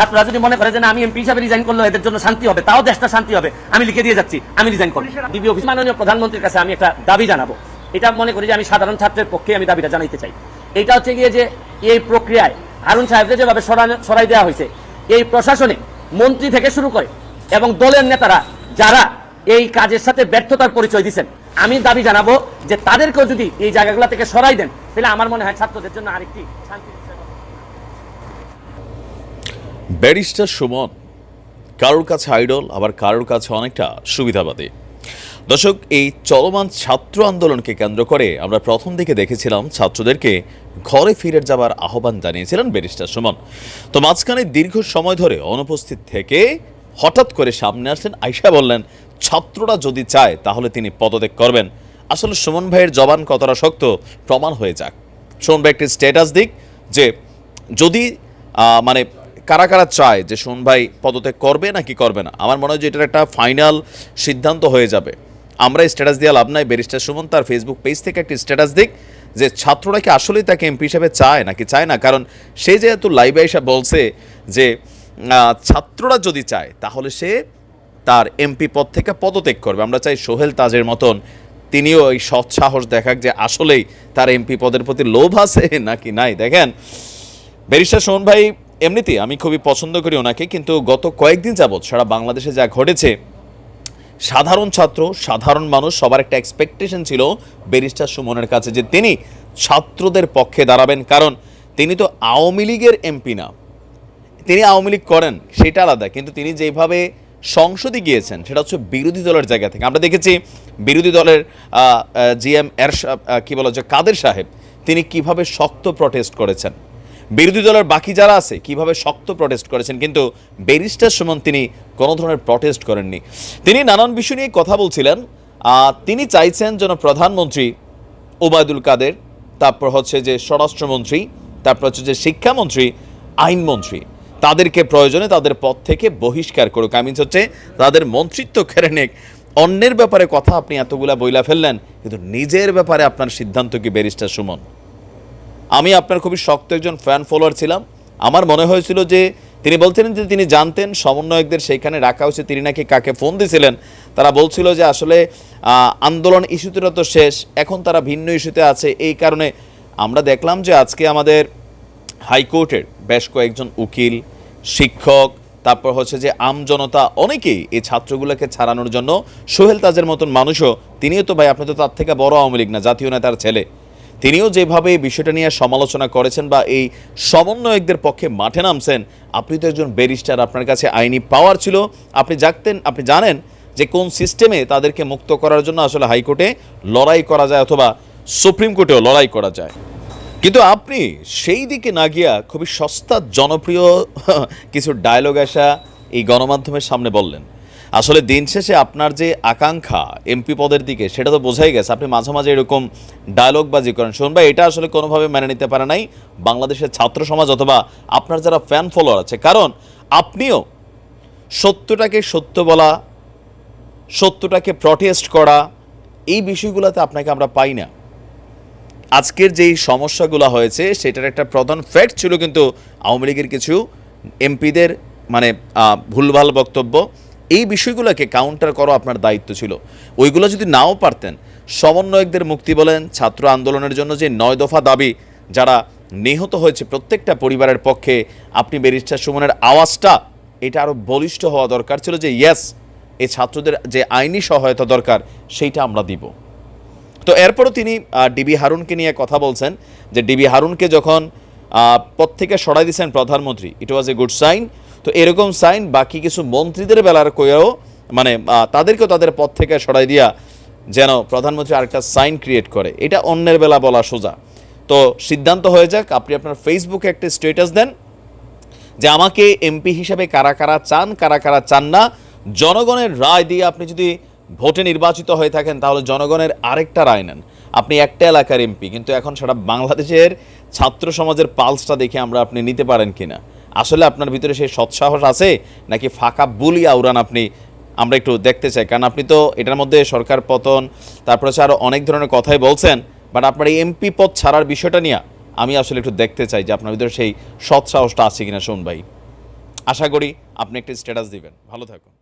ছাত্ররা যদি মনে করে যে না আমি এমপি হিসাবে রিজাইন করলে এদের জন্য শান্তি হবে তাও দেশটা শান্তি হবে আমি লিখে দিয়ে যাচ্ছি আমি রিজাইন করব। ডিবি অফিস মাননীয় প্রধানমন্ত্রীর কাছে আমি একটা দাবি জানাব। এটা মনে করি যে আমি সাধারণ ছাত্রের পক্ষে আমি দাবিটা জানাইতে চাই। এটা হচ্ছে গিয়ে যে এই প্রক্রিয়ায় হারুন সাহেবকে যেভাবে সরাই দেওয়া হয়েছে এই প্রশাসনে মন্ত্রী থেকে শুরু করে এবং দলের নেতারা যারা এই কাজের সাথে ব্যর্থতার পরিচয় দিচ্ছেন আমি দাবি জানাব যে তাদেরকেও যদি এই জায়গাগুলো থেকে সরাই দেন তাহলে আমার মনে হয় ছাত্রদের জন্য আরেকটি শান্তি ব্যারিস্টার সুমন, কারোর কাছে আইডল, আবার কারোর কাছে অনেকটা সুবিধাবাদী। দর্শক, এই চলমান ছাত্র আন্দোলনকে কেন্দ্র করে আমরা প্রথম দিকে দেখেছিলাম ছাত্রদেরকে ঘরে ফিরে যাবার আহ্বান জানিয়েছিলেন ব্যারিস্টার সুমন। তো মাঝখানে দীর্ঘ সময় ধরে অনুপস্থিত থেকে হঠাৎ করে সামনে আসলেন আয়সা বললেন, ছাত্ররা যদি চায়, তাহলে তিনি পদত্যাগ করবেন। আসলে সুমন ভাইয়ের জবান কতটা শক্ত, প্রমাণ হয়ে যাক। সুমন ভাই, একটি স্ট্যাটাস দিক যে যদি মানে কারা কারা চায় যে সোন ভাই পদত্যাগ করবে নাকি করবে না? আমার মনে হয় যে এটার একটা ফাইনাল সিদ্ধান্ত হয়ে যাবে। আমরা স্ট্যাটাস দিয়ে লাভ নাই। ব্যারিস্টার সুমন তার ফেসবুক পেজ থেকে একটি স্ট্যাটাস দিক যে ছাত্ররা কি আসলেই তাকে এমপি হিসেবে চায় নাকি চায় না? কারণ সে যেহেতু লাইভে এসে বলছে যে ছাত্ররা যদি চায়, তাহলে সে তার এমপি পদ থেকে পদত্যাগ করবে। আমরা চাই সোহেল তাজের মতন তিনিও এই সৎ সাহস দেখাক যে আসলেই তার এমপি পদের প্রতি লোভ আছে নাকি নাই। দেখেন ব্যারিস্টার সোহন ভাই এমনিতেই আমি খুবই পছন্দ করি ওনাকে, কিন্তু গত কয়েকদিন যাবৎ সারা বাংলাদেশে যা ঘটেছে, সাধারণ ছাত্র, সাধারণ মানুষ, সবার একটা এক্সপেকটেশন ছিল ব্যারিস্টার সুমনের কাছে যে তিনি ছাত্রদের পক্ষে দাঁড়াবেন। কারণ তিনি তো আওয়ামী লীগের এমপি না। তিনি আওয়ামী লীগ করেন, সেটা আলাদা, কিন্তু তিনি যেভাবে সংসদে গিয়েছেন, সেটা হচ্ছে বিরোধী দলের জায়গা থেকে। আমরা দেখেছি বিরোধী দলের জিএম এর কী বলা যে কাদের সাহেব, তিনি কীভাবে শক্ত প্রটেস্ট করেছেন। বিরোধী দলের বাকি যারা আছে, কীভাবে শক্ত প্রটেস্ট করেছেন, কিন্তু ব্যারিস্টার সুমন তিনি কোনো ধরনের প্রটেস্ট করেননি। তিনি নানান বিষয় নিয়ে কথা বলছিলেন তিনি চাইছেন যেন প্রধানমন্ত্রী ওবায়দুল কাদের, তারপর হচ্ছে যে স্বরাষ্ট্রমন্ত্রী, তারপর হচ্ছে যে শিক্ষামন্ত্রী, আইনমন্ত্রী, তাদেরকে প্রয়োজনে তাদের পদ থেকে বহিষ্কার করুক। আমিন হচ্ছে তাদের মন্ত্রিত্ব কেড়ে নেক। অন্যের ব্যাপারে কথা আপনি এতগুলা বইলা ফেললেন, কিন্তু নিজের ব্যাপারে আপনার সিদ্ধান্ত কি ব্যারিস্টার সুমন? আমি আপনার খুবই শক্ত একজন ফ্যান ফলোয়ার ছিলাম। আমার মনে হয়েছিল যে তিনি বলছিলেন যে তিনি জানতেন সমন্বয়কদের সেইখানে রাখা হয়েছে তিনি নাকি কাকে ফোন দিয়েছিলেন তারা বলছিল যে আসলে আন্দোলন ইস্যুতে তো শেষ, এখন তারা ভিন্ন ইস্যুতে আছে। এই কারণে আমরা দেখলাম যে আজকে আমাদের হাইকোর্টের বেশ কয়েকজন উকিল, শিক্ষক, তারপর হচ্ছে যে আমজনতা অনেকেই এই ছাত্রগুলোকে ছাড়ানোর জন্য সোহেল তাজের মতন মানুষও, তিনিও তো ভাই, আপনি তো তার থেকে বড় আওয়ামী লীগ না, জাতীয় নেতার ছেলে। তিনিও যেভাবে এই বিষয়টা নিয়ে সমালোচনা করেছেন বা এই সমন্বয়কদের পক্ষে মাঠে নামছেন, আপনি তো একজন ব্যারিস্টার, আপনার কাছে আইনি পাওয়ার ছিল। আপনি জানতেন আপনি জানেন যে কোন সিস্টেমে তাদেরকে মুক্ত করার জন্য আসলে হাইকোর্টে লড়াই করা যায় অথবা সুপ্রিম কোর্টেও লড়াই করা যায়। কিন্তু আপনি সেই দিকে না গিয়া খুবই সস্তা, জনপ্রিয় কিছু ডায়লগ আসা এই গণমাধ্যমের সামনে বললেন। আসলে দিন শেষে আপনার যে আকাঙ্ক্ষা এমপি পদের দিকে, সেটা তো বোঝাই গেছে। আপনি মাঝে মাঝে এরকম ডায়লগবাজি করেন। শোন ভাই, এটা আসলে কোনোভাবে মেনে নিতে পারে নাই বাংলাদেশের ছাত্র সমাজ অথবা আপনার যারা ফ্যান ফলোয়ার আছে। কারণ আপনিও সত্যটাকে সত্য বলা, সত্যটাকে প্রটেস্ট করা, এই বিষয়গুলোতে আপনাকে আমরা পাই না। আজকের যেই সমস্যাগুলো হয়েছে, সেটার একটা প্রধান ফ্যাক্ট ছিল কিন্তু আওয়ামী লীগের কিছু এমপিদের মানে ভুলভাল বক্তব্য। এই বিষয়গুলোকে কাউন্টার করা আপনার দায়িত্ব ছিল। ওইগুলো যদি নাও পারতেন, সমন্বয়কদের মুক্তি বলেন, ছাত্র আন্দোলনের জন্য যে নয় দফা দাবি, যারা নিহত হয়েছে প্রত্যেকটা পরিবারের পক্ষে, আপনি ব্যারিস্টার সুমনের আওয়াজটা, এটা আরও বলিষ্ঠ হওয়া দরকার ছিল যে ইয়েস এই ছাত্রদের যে আইনি সহায়তা দরকার, সেইটা আমরা দিব। তো এরপরও তিনি ডিবি হারুনকে নিয়ে কথা বলছেন, যে ডিবি হারুনকে যখন পদ থেকে সরাই দিয়েছেন প্রধানমন্ত্রী ইট ওয়াজ এ গুড সাইন তো এরকম সাইন বাকি কিছু মন্ত্রীদের বেলার কয়েও মানে তাদেরকেও তাদের পদ থেকে সরাই দিয়া যেন প্রধানমন্ত্রী আরেকটা সাইন ক্রিয়েট করে। এটা অন্যের বেলা বলা সোজা। তো সিদ্ধান্ত হয়ে যাক, আপনি আপনার ফেসবুকে একটা স্টেটাস দেন, যে আমাকে এমপি হিসাবে কারা কারা চান, কারা কারা চান না, জনগণের রায় দিয়ে আপনি যদি ভোটে নির্বাচিত হয়ে থাকেন, তাহলে জনগণের আরেকটা রায় নেন। আপনি একটা এলাকার এমপি কিন্তু এখন সারা বাংলাদেশের ছাত্র সমাজের পালসটা দেখে আমরা আপনি নিতে পারেন কিনা। আসলে আপনার ভিতরে সেই সৎসাহস আছে নাকি ফাঁকা বুলি আউরান আপনি? আমরা একটু দেখতে চাই, কারণ আপনি তো এটার মধ্যে সরকার পতন, তারপরে হচ্ছে আরও অনেক ধরনের কথাই বলছেন বাট আপনার এই এমপি পদ ছাড়ার বিষয়টা নিয়ে আমি আসলে একটু দেখতে চাই যে আপনার ভিতরে সেই সৎসাহসটা আছে কিনা, শোন ভাই। আশা করি আপনি একটি স্ট্যাটাস দিবেন। ভালো থাকুন।